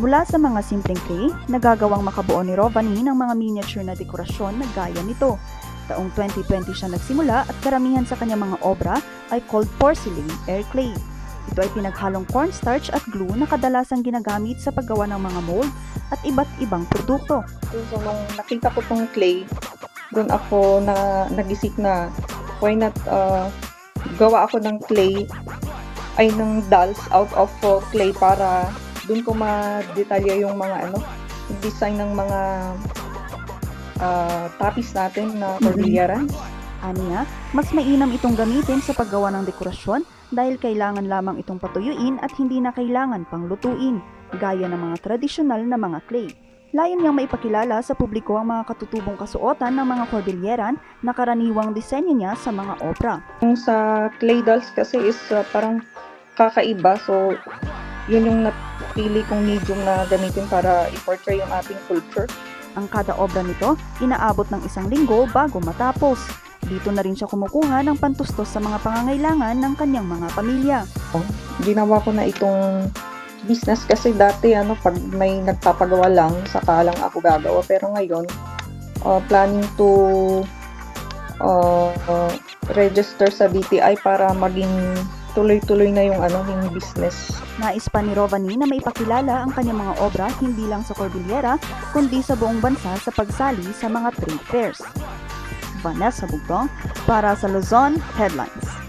Mula sa mga simpleng clay, nagagawang makabuo ni Rovani ng mga miniature na dekorasyon na gaya nito. Taong 2020 siya nagsimula at karamihan sa kanyang mga obra ay cold porcelain air clay. Ito ay pinaghalong cornstarch at glue na kadalasang ginagamit sa paggawa ng mga mold at iba't ibang produkto. So, nung nakita ko tong clay, doon ako na nag-isip na why not uh, gawa ako ng clay ay ng dolls out of uh, clay para doon ko ma-detalya yung mga ano, yung design ng mga uh, tapis natin na cordilleran. Aniya, mas mainam itong gamitin sa paggawa ng dekorasyon dahil kailangan lamang itong patuyuin at hindi na kailangan pang lutuin, gaya ng mga tradisyonal na mga clay. Layon niyang maipakilala sa publiko ang mga katutubong kasuotan ng mga cordilleran na karaniwang disenyo niya sa mga opera. Yung sa clay dolls kasi is uh, parang kakaiba. So, yun yung napili kong medium na gamitin para i-portray yung ating culture. Ang kada obra nito, inaabot ng isang linggo bago matapos. Dito na rin siya kumukuha ng pantustos sa mga pangangailangan ng kanyang mga pamilya. Ginawa ko na itong business kasi dati ano pag may nagpapagawa lang saka lang ako gagawa pero ngayon uh, planning to uh, uh, register sa DTI para maging tuloy-tuloy na yung ano yung business Nais pa ni Rovani na maipakilala ang kanyang mga obra hindi lang sa Cordillera, kundi sa buong bansa sa pagsali sa mga trade fairs. Vanessa Bugtong para sa Luzon Headlines.